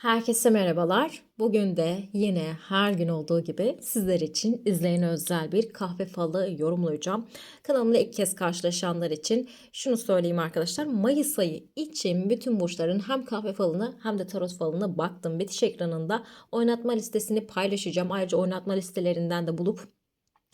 Herkese merhabalar. Bugün de yine her gün olduğu gibi sizler için izleyene özel bir kahve falı yorumlayacağım. Kanalımda ilk kez karşılaşanlar için şunu söyleyeyim arkadaşlar. Mayıs ayı için bütün burçların hem kahve falını hem de tarot falını baktım. Bitiş ekranında oynatma listesini paylaşacağım. Ayrıca oynatma listelerinden de bulup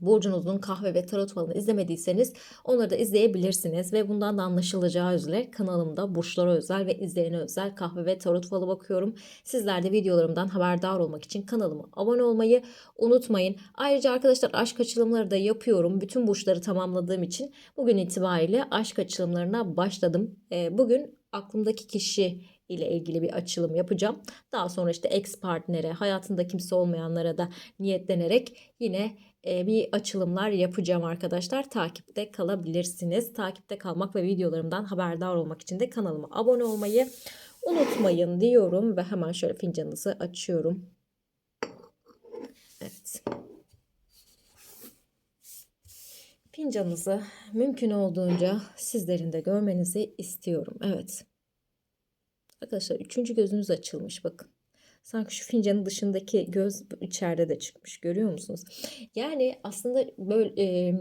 burcunuzun kahve ve tarot falını izlemediyseniz onları da izleyebilirsiniz. Ve bundan da anlaşılacağı üzere kanalımda burçlara özel ve izleyene özel kahve ve tarot falı bakıyorum. Sizler de videolarımdan haberdar olmak için kanalıma abone olmayı unutmayın. Ayrıca arkadaşlar aşk açılımları da yapıyorum. Bütün burçları tamamladığım için bugün itibariyle aşk açılımlarına başladım. Ee, Bugün aklımdaki kişi ile ilgili bir açılım yapacağım. Daha sonra işte ex partnere, hayatında kimse olmayanlara da niyetlenerek yine bir açılımlar yapacağım arkadaşlar. Takipte kalabilirsiniz. Takipte kalmak ve videolarımdan haberdar olmak için de kanalıma abone olmayı unutmayın diyorum ve hemen şöyle fincanınızı açıyorum. Evet. Fincanınızı mümkün olduğunca sizlerin de görmenizi istiyorum. Evet. Arkadaşlar üçüncü gözünüz açılmış bakın. Sanki şu fincanın dışındaki göz içeride de çıkmış. Görüyor musunuz? Yani aslında böyle e,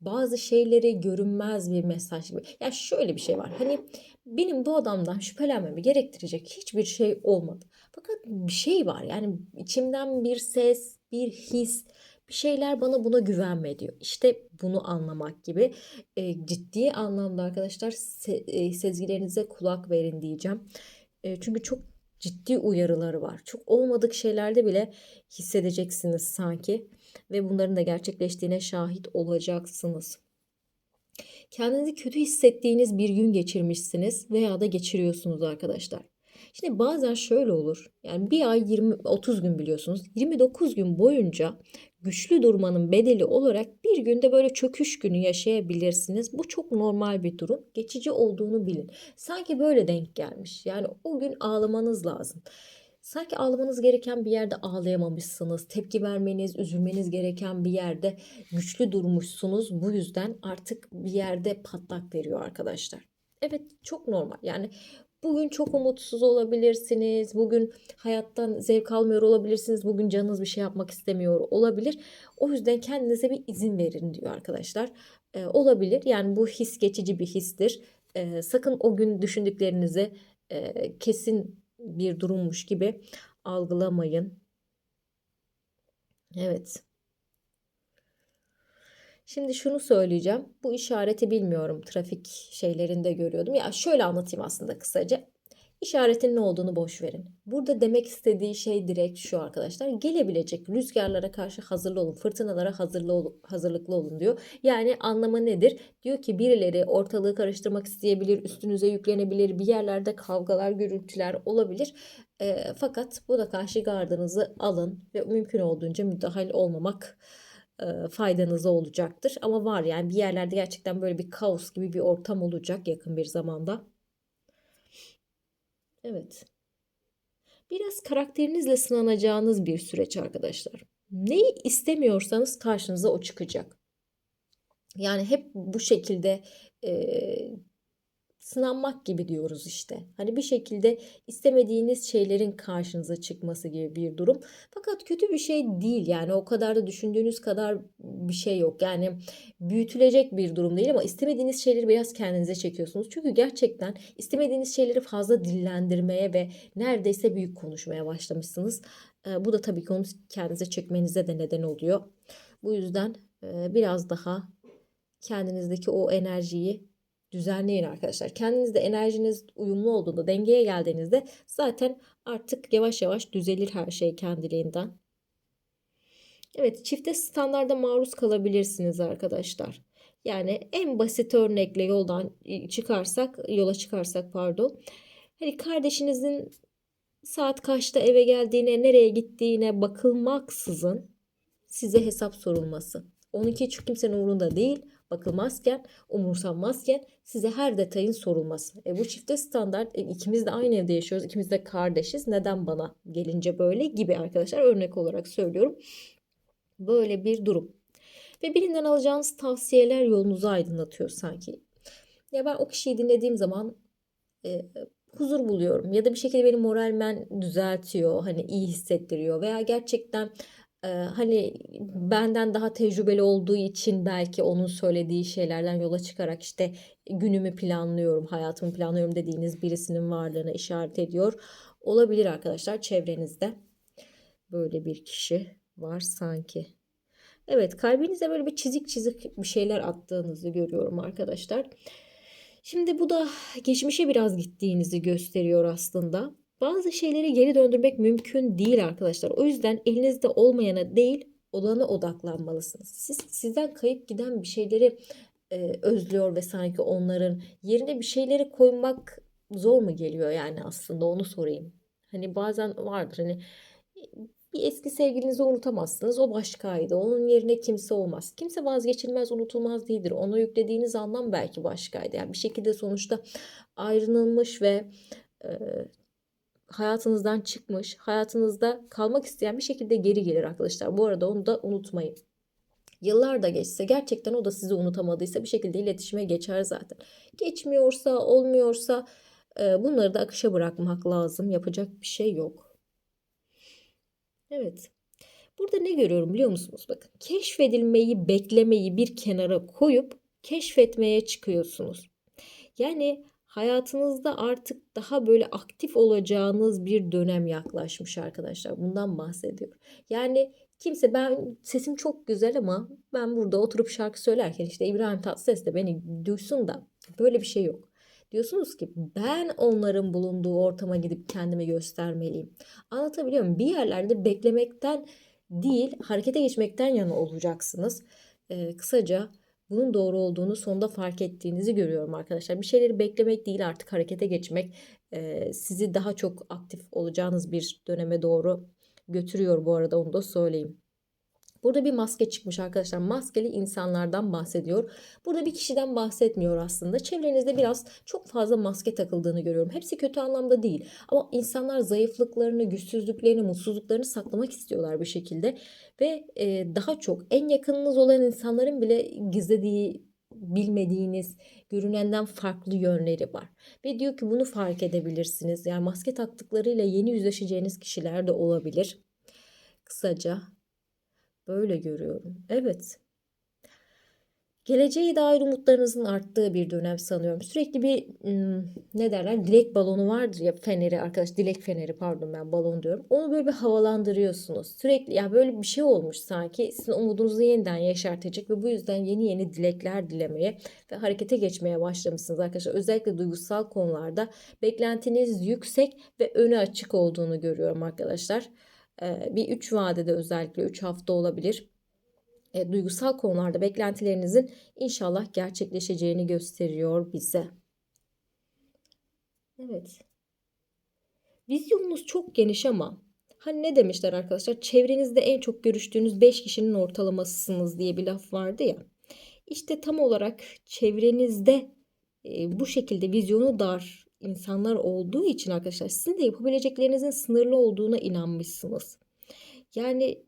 bazı şeyleri görünmez bir mesaj gibi. Ya şöyle bir şey var. Hani benim bu adamdan şüphelenmemi gerektirecek hiçbir şey olmadı. Fakat bir şey var. Yani içimden bir ses, bir his, bir şeyler bana buna güvenme diyor. İşte bunu anlamak gibi. E, ciddi anlamda arkadaşlar se, e, sezgilerinize kulak verin diyeceğim. E, çünkü çok ciddi uyarıları var. Çok olmadık şeylerde bile hissedeceksiniz sanki ve bunların da gerçekleştiğine şahit olacaksınız. Kendinizi kötü hissettiğiniz bir gün geçirmişsiniz veya da geçiriyorsunuz arkadaşlar. Şimdi bazen şöyle olur. Yani bir ay 20 30 gün biliyorsunuz. 29 gün boyunca güçlü durmanın bedeli olarak bir günde böyle çöküş günü yaşayabilirsiniz. Bu çok normal bir durum. Geçici olduğunu bilin. Sanki böyle denk gelmiş. Yani o gün ağlamanız lazım. Sanki ağlamanız gereken bir yerde ağlayamamışsınız. Tepki vermeniz, üzülmeniz gereken bir yerde güçlü durmuşsunuz. Bu yüzden artık bir yerde patlak veriyor arkadaşlar. Evet çok normal. Yani Bugün çok umutsuz olabilirsiniz. Bugün hayattan zevk almıyor olabilirsiniz. Bugün canınız bir şey yapmak istemiyor olabilir. O yüzden kendinize bir izin verin diyor arkadaşlar. Ee, olabilir. Yani bu his geçici bir histir. Ee, sakın o gün düşündüklerinizi e, kesin bir durummuş gibi algılamayın. Evet. Şimdi şunu söyleyeceğim. Bu işareti bilmiyorum. Trafik şeylerinde görüyordum. Ya şöyle anlatayım aslında kısaca. İşaretin ne olduğunu boş verin. Burada demek istediği şey direkt şu arkadaşlar. Gelebilecek rüzgarlara karşı hazırlı olun. Fırtınalara hazırlı olun, hazırlıklı olun diyor. Yani anlamı nedir? Diyor ki birileri ortalığı karıştırmak isteyebilir, üstünüze yüklenebilir, bir yerlerde kavgalar, gürültüler olabilir. E, fakat bu da karşı gardınızı alın ve mümkün olduğunca müdahil olmamak faydanıza olacaktır. Ama var yani bir yerlerde gerçekten böyle bir kaos gibi bir ortam olacak yakın bir zamanda. Evet. Biraz karakterinizle sınanacağınız bir süreç arkadaşlar. Neyi istemiyorsanız karşınıza o çıkacak. Yani hep bu şekilde e, sınanmak gibi diyoruz işte. Hani bir şekilde istemediğiniz şeylerin karşınıza çıkması gibi bir durum. Fakat kötü bir şey değil yani o kadar da düşündüğünüz kadar bir şey yok. Yani büyütülecek bir durum değil ama istemediğiniz şeyleri biraz kendinize çekiyorsunuz. Çünkü gerçekten istemediğiniz şeyleri fazla dillendirmeye ve neredeyse büyük konuşmaya başlamışsınız. Bu da tabii ki onu kendinize çekmenize de neden oluyor. Bu yüzden biraz daha kendinizdeki o enerjiyi düzenleyin arkadaşlar. Kendinizde enerjiniz uyumlu olduğunda, dengeye geldiğinizde zaten artık yavaş yavaş düzelir her şey kendiliğinden. Evet, çifte standarda maruz kalabilirsiniz arkadaşlar. Yani en basit örnekle yoldan çıkarsak, yola çıkarsak pardon. Hani kardeşinizin saat kaçta eve geldiğine, nereye gittiğine bakılmaksızın size hesap sorulması. Onunki hiç kimsenin umurunda değil bakılmazken, umursanmazken size her detayın sorulması. E bu çifte standart e, ikimiz de aynı evde yaşıyoruz. ikimiz de kardeşiz. Neden bana gelince böyle gibi arkadaşlar örnek olarak söylüyorum. Böyle bir durum. Ve birinden alacağınız tavsiyeler yolunuzu aydınlatıyor sanki. Ya ben o kişiyi dinlediğim zaman e, huzur buluyorum ya da bir şekilde beni moralmen düzeltiyor hani iyi hissettiriyor veya gerçekten hani benden daha tecrübeli olduğu için belki onun söylediği şeylerden yola çıkarak işte günümü planlıyorum hayatımı planlıyorum dediğiniz birisinin varlığına işaret ediyor olabilir arkadaşlar çevrenizde böyle bir kişi var sanki. Evet kalbinize böyle bir çizik çizik bir şeyler attığınızı görüyorum arkadaşlar. Şimdi bu da geçmişe biraz gittiğinizi gösteriyor aslında. Bazı şeyleri geri döndürmek mümkün değil arkadaşlar. O yüzden elinizde olmayana değil olana odaklanmalısınız. Siz sizden kayıp giden bir şeyleri e, özlüyor ve sanki onların yerine bir şeyleri koymak zor mu geliyor yani aslında onu sorayım. Hani bazen vardır hani bir eski sevgilinizi unutamazsınız. O başkaydı. Onun yerine kimse olmaz. Kimse vazgeçilmez, unutulmaz değildir. Ona yüklediğiniz anlam belki başkaydı. Yani bir şekilde sonuçta ayrılmış ve e, hayatınızdan çıkmış, hayatınızda kalmak isteyen bir şekilde geri gelir arkadaşlar. Bu arada onu da unutmayın. Yıllar da geçse gerçekten o da sizi unutamadıysa bir şekilde iletişime geçer zaten. Geçmiyorsa, olmuyorsa e, bunları da akışa bırakmak lazım. Yapacak bir şey yok. Evet. Burada ne görüyorum biliyor musunuz? Bakın keşfedilmeyi, beklemeyi bir kenara koyup keşfetmeye çıkıyorsunuz. Yani hayatınızda artık daha böyle aktif olacağınız bir dönem yaklaşmış arkadaşlar. Bundan bahsediyor. Yani kimse ben sesim çok güzel ama ben burada oturup şarkı söylerken işte İbrahim Tatlıses de beni duysun da böyle bir şey yok. Diyorsunuz ki ben onların bulunduğu ortama gidip kendimi göstermeliyim. Anlatabiliyor muyum? Bir yerlerde beklemekten değil harekete geçmekten yana olacaksınız. Ee, kısaca bunun doğru olduğunu sonunda fark ettiğinizi görüyorum arkadaşlar. Bir şeyleri beklemek değil artık harekete geçmek e, sizi daha çok aktif olacağınız bir döneme doğru götürüyor bu arada onu da söyleyeyim. Burada bir maske çıkmış arkadaşlar. Maskeli insanlardan bahsediyor. Burada bir kişiden bahsetmiyor aslında. Çevrenizde biraz çok fazla maske takıldığını görüyorum. Hepsi kötü anlamda değil. Ama insanlar zayıflıklarını, güçsüzlüklerini, mutsuzluklarını saklamak istiyorlar bir şekilde. Ve e, daha çok en yakınınız olan insanların bile gizlediği, bilmediğiniz, görünenden farklı yönleri var. Ve diyor ki bunu fark edebilirsiniz. Yani maske taktıklarıyla yeni yüzleşeceğiniz kişiler de olabilir. Kısaca Böyle görüyorum. Evet. Geleceğe dair umutlarınızın arttığı bir dönem sanıyorum. Sürekli bir ne derler dilek balonu vardır ya feneri arkadaş dilek feneri pardon ben balon diyorum. Onu böyle bir havalandırıyorsunuz. Sürekli ya böyle bir şey olmuş sanki sizin umudunuzu yeniden yaşartacak ve bu yüzden yeni yeni dilekler dilemeye ve harekete geçmeye başlamışsınız arkadaşlar. Özellikle duygusal konularda beklentiniz yüksek ve önü açık olduğunu görüyorum arkadaşlar. Bir 3 vadede özellikle 3 hafta olabilir. E, duygusal konularda beklentilerinizin inşallah gerçekleşeceğini gösteriyor bize. Evet. Vizyonunuz çok geniş ama hani ne demişler arkadaşlar? Çevrenizde en çok görüştüğünüz 5 kişinin ortalamasısınız diye bir laf vardı ya. İşte tam olarak çevrenizde e, bu şekilde vizyonu dar, insanlar olduğu için arkadaşlar sizin de yapabileceklerinizin sınırlı olduğuna inanmışsınız. Yani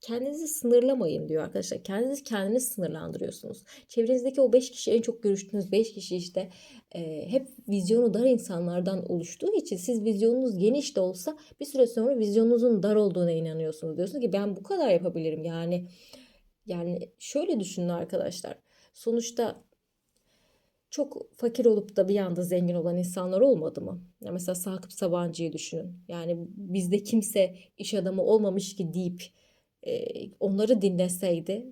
kendinizi sınırlamayın diyor arkadaşlar. Kendinizi kendiniz sınırlandırıyorsunuz. Çevrenizdeki o 5 kişi en çok görüştüğünüz 5 kişi işte e, hep vizyonu dar insanlardan oluştuğu için siz vizyonunuz geniş de olsa bir süre sonra vizyonunuzun dar olduğuna inanıyorsunuz. Diyorsunuz ki ben bu kadar yapabilirim yani. Yani şöyle düşünün arkadaşlar. Sonuçta çok fakir olup da bir anda zengin olan insanlar olmadı mı? Ya mesela Sakıp Sabancı'yı düşünün. Yani bizde kimse iş adamı olmamış ki deyip e, onları dinleseydi,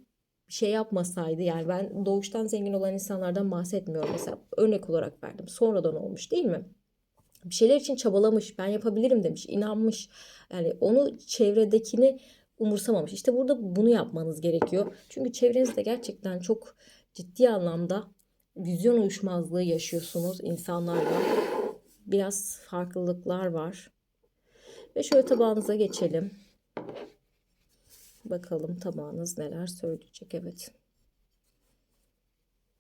şey yapmasaydı yani ben doğuştan zengin olan insanlardan bahsetmiyorum mesela örnek olarak verdim. Sonradan olmuş değil mi? Bir şeyler için çabalamış, ben yapabilirim demiş, inanmış. Yani onu çevredekini umursamamış. İşte burada bunu yapmanız gerekiyor. Çünkü çevrenizde gerçekten çok ciddi anlamda vizyon uyuşmazlığı yaşıyorsunuz insanlarla. Biraz farklılıklar var. Ve şöyle tabağınıza geçelim. Bakalım tabağınız neler söyleyecek. Evet.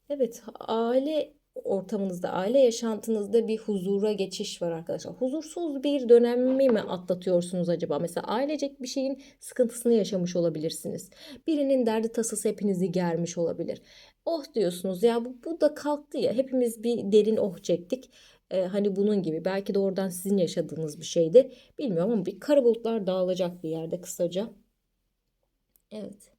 Evet aile ortamınızda, aile yaşantınızda bir huzura geçiş var arkadaşlar. Huzursuz bir dönemi mi atlatıyorsunuz acaba? Mesela ailecek bir şeyin sıkıntısını yaşamış olabilirsiniz. Birinin derdi tasası hepinizi germiş olabilir. Oh diyorsunuz ya bu, bu da kalktı ya. Hepimiz bir derin oh çektik. e, hani bunun gibi belki de oradan sizin yaşadığınız bir şeydi. Bilmiyorum ama bir kara bulutlar dağılacak bir yerde kısaca. Evet.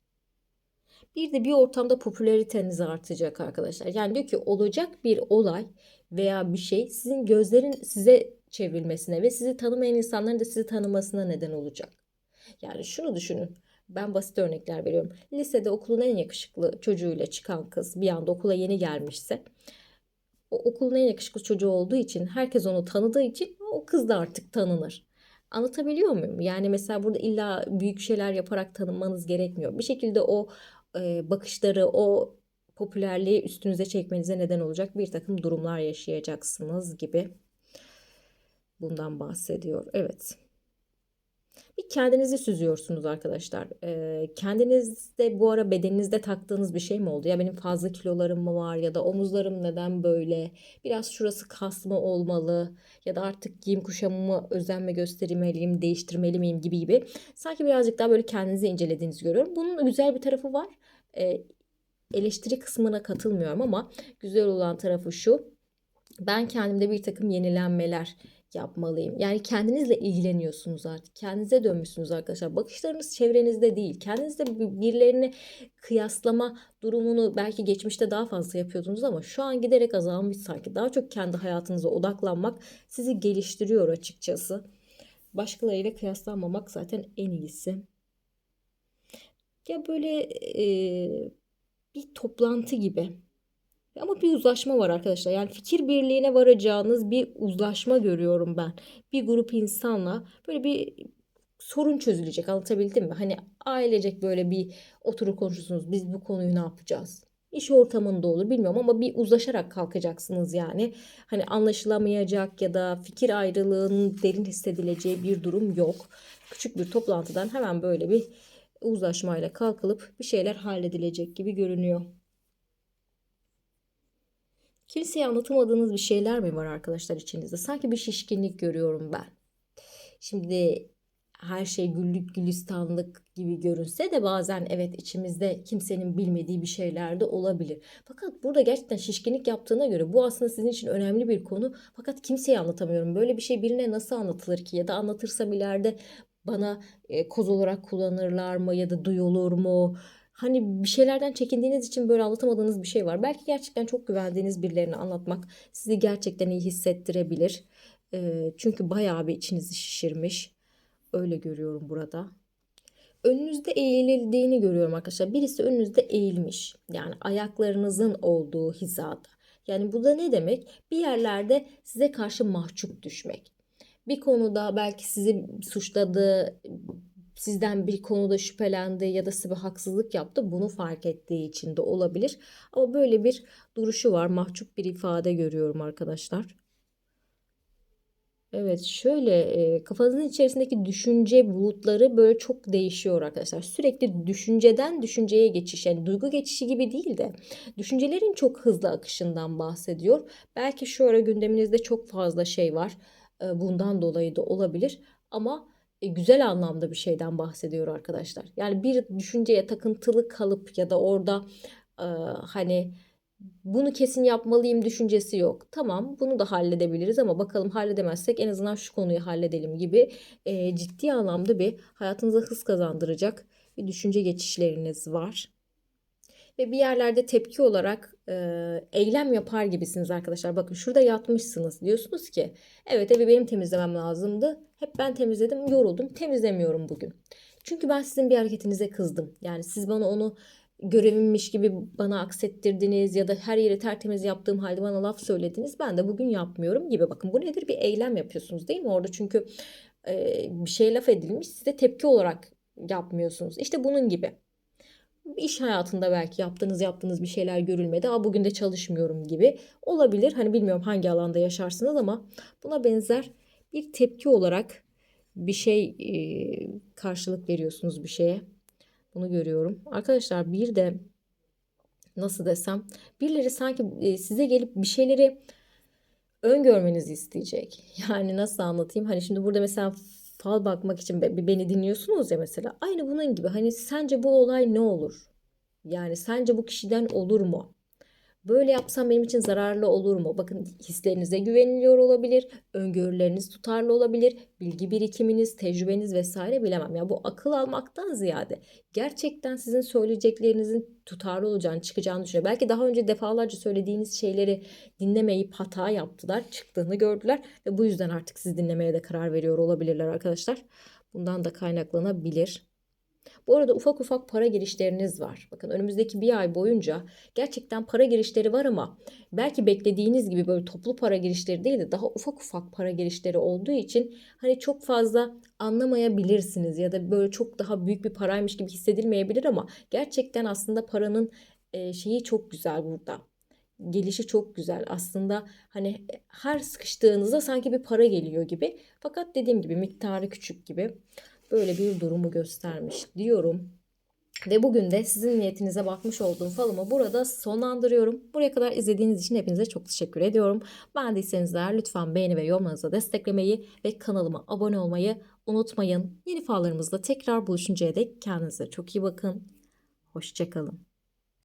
Bir de bir ortamda popülariteniz artacak arkadaşlar. Yani diyor ki olacak bir olay veya bir şey sizin gözlerin size çevrilmesine ve sizi tanımayan insanların da sizi tanımasına neden olacak. Yani şunu düşünün. Ben basit örnekler veriyorum. Lisede okulun en yakışıklı çocuğuyla çıkan kız bir anda okula yeni gelmişse o okulun en yakışıklı çocuğu olduğu için herkes onu tanıdığı için o kız da artık tanınır. Anlatabiliyor muyum? Yani mesela burada illa büyük şeyler yaparak tanınmanız gerekmiyor. Bir şekilde o e, bakışları, o popülerliği üstünüze çekmenize neden olacak bir takım durumlar yaşayacaksınız gibi. Bundan bahsediyor. Evet. Bir kendinizi süzüyorsunuz arkadaşlar. Ee, kendinizde bu ara bedeninizde taktığınız bir şey mi oldu? Ya benim fazla kilolarım mı var ya da omuzlarım neden böyle? Biraz şurası kas mı olmalı? Ya da artık giyim kuşamımı özenme göstermeliyim, değiştirmeli miyim gibi gibi. Sanki birazcık daha böyle kendinizi incelediğinizi görüyorum. Bunun güzel bir tarafı var. Ee, eleştiri kısmına katılmıyorum ama güzel olan tarafı şu. Ben kendimde bir takım yenilenmeler yapmalıyım. Yani kendinizle ilgileniyorsunuz artık. Kendinize dönmüşsünüz arkadaşlar. Bakışlarınız çevrenizde değil. Kendinizde birilerini kıyaslama durumunu belki geçmişte daha fazla yapıyordunuz ama şu an giderek azalmış sanki. Daha çok kendi hayatınıza odaklanmak sizi geliştiriyor açıkçası. Başkalarıyla kıyaslanmamak zaten en iyisi. Ya böyle e, bir toplantı gibi. Ama bir uzlaşma var arkadaşlar. Yani fikir birliğine varacağınız bir uzlaşma görüyorum ben. Bir grup insanla böyle bir sorun çözülecek. Anlatabildim mi? Hani ailecek böyle bir oturup konuşursunuz. Biz bu konuyu ne yapacağız? İş ortamında olur bilmiyorum ama bir uzlaşarak kalkacaksınız yani. Hani anlaşılamayacak ya da fikir ayrılığının derin hissedileceği bir durum yok. Küçük bir toplantıdan hemen böyle bir uzlaşmayla kalkılıp bir şeyler halledilecek gibi görünüyor. Kiliseye anlatamadığınız bir şeyler mi var arkadaşlar içinizde? Sanki bir şişkinlik görüyorum ben. Şimdi her şey güllük gülistanlık gibi görünse de bazen evet içimizde kimsenin bilmediği bir şeyler de olabilir. Fakat burada gerçekten şişkinlik yaptığına göre bu aslında sizin için önemli bir konu. Fakat kimseye anlatamıyorum. Böyle bir şey birine nasıl anlatılır ki ya da anlatırsam ileride bana e, koz olarak kullanırlar mı ya da duyulur mu? Hani bir şeylerden çekindiğiniz için böyle anlatamadığınız bir şey var. Belki gerçekten çok güvendiğiniz birilerine anlatmak sizi gerçekten iyi hissettirebilir. E, çünkü bayağı bir içinizi şişirmiş. Öyle görüyorum burada. Önünüzde eğildiğini görüyorum arkadaşlar. Birisi önünüzde eğilmiş. Yani ayaklarınızın olduğu hizada. Yani bu da ne demek? Bir yerlerde size karşı mahcup düşmek. Bir konuda belki sizi suçladı, sizden bir konuda şüphelendi ya da size bir haksızlık yaptı bunu fark ettiği için de olabilir. Ama böyle bir duruşu var. Mahcup bir ifade görüyorum arkadaşlar. Evet şöyle e, kafanızın içerisindeki düşünce bulutları böyle çok değişiyor arkadaşlar. Sürekli düşünceden düşünceye geçiş yani duygu geçişi gibi değil de düşüncelerin çok hızlı akışından bahsediyor. Belki şu ara gündeminizde çok fazla şey var. E, bundan dolayı da olabilir ama e, güzel anlamda bir şeyden bahsediyor arkadaşlar. Yani bir düşünceye takıntılı kalıp ya da orada e, hani bunu kesin yapmalıyım düşüncesi yok. Tamam bunu da halledebiliriz ama bakalım halledemezsek en azından şu konuyu halledelim gibi e, ciddi anlamda bir hayatınıza hız kazandıracak bir düşünce geçişleriniz var. Ve bir yerlerde tepki olarak e, eylem yapar gibisiniz arkadaşlar. Bakın şurada yatmışsınız. Diyorsunuz ki evet evi benim temizlemem lazımdı. Hep ben temizledim yoruldum temizlemiyorum bugün. Çünkü ben sizin bir hareketinize kızdım. Yani siz bana onu görevimmiş gibi bana aksettirdiniz ya da her yeri tertemiz yaptığım halde bana laf söylediniz. Ben de bugün yapmıyorum gibi. Bakın bu nedir? Bir eylem yapıyorsunuz değil mi? Orada çünkü e, bir şey laf edilmiş. Siz de tepki olarak yapmıyorsunuz. İşte bunun gibi. İş hayatında belki yaptığınız yaptığınız bir şeyler görülmedi. Aa bugün de çalışmıyorum gibi olabilir. Hani bilmiyorum hangi alanda yaşarsınız ama buna benzer bir tepki olarak bir şey e, karşılık veriyorsunuz bir şeye. Bunu görüyorum. Arkadaşlar bir de nasıl desem birileri sanki e, size gelip bir şeyleri öngörmenizi isteyecek. Yani nasıl anlatayım? Hani şimdi burada mesela fal bakmak için beni dinliyorsunuz ya mesela. Aynı bunun gibi. Hani sence bu olay ne olur? Yani sence bu kişiden olur mu? Böyle yapsam benim için zararlı olur mu? Bakın hislerinize güveniliyor olabilir, öngörüleriniz tutarlı olabilir, bilgi birikiminiz, tecrübeniz vesaire bilemem. Ya bu akıl almaktan ziyade gerçekten sizin söyleyeceklerinizin tutarlı olacağını, çıkacağını düşünüyorum. Belki daha önce defalarca söylediğiniz şeyleri dinlemeyip hata yaptılar, çıktığını gördüler ve bu yüzden artık sizi dinlemeye de karar veriyor olabilirler arkadaşlar. Bundan da kaynaklanabilir. Bu arada ufak ufak para girişleriniz var. Bakın önümüzdeki bir ay boyunca gerçekten para girişleri var ama belki beklediğiniz gibi böyle toplu para girişleri değil de daha ufak ufak para girişleri olduğu için hani çok fazla anlamayabilirsiniz ya da böyle çok daha büyük bir paraymış gibi hissedilmeyebilir ama gerçekten aslında paranın e, şeyi çok güzel burada gelişi çok güzel. Aslında hani her sıkıştığınızda sanki bir para geliyor gibi. Fakat dediğim gibi miktarı küçük gibi böyle bir durumu göstermiş diyorum. Ve bugün de sizin niyetinize bakmış olduğum falımı burada sonlandırıyorum. Buraya kadar izlediğiniz için hepinize çok teşekkür ediyorum. Beğendiyseniz eğer lütfen beğeni ve yorumlarınızla desteklemeyi ve kanalıma abone olmayı unutmayın. Yeni fallarımızda tekrar buluşuncaya dek kendinize çok iyi bakın. Hoşçakalın.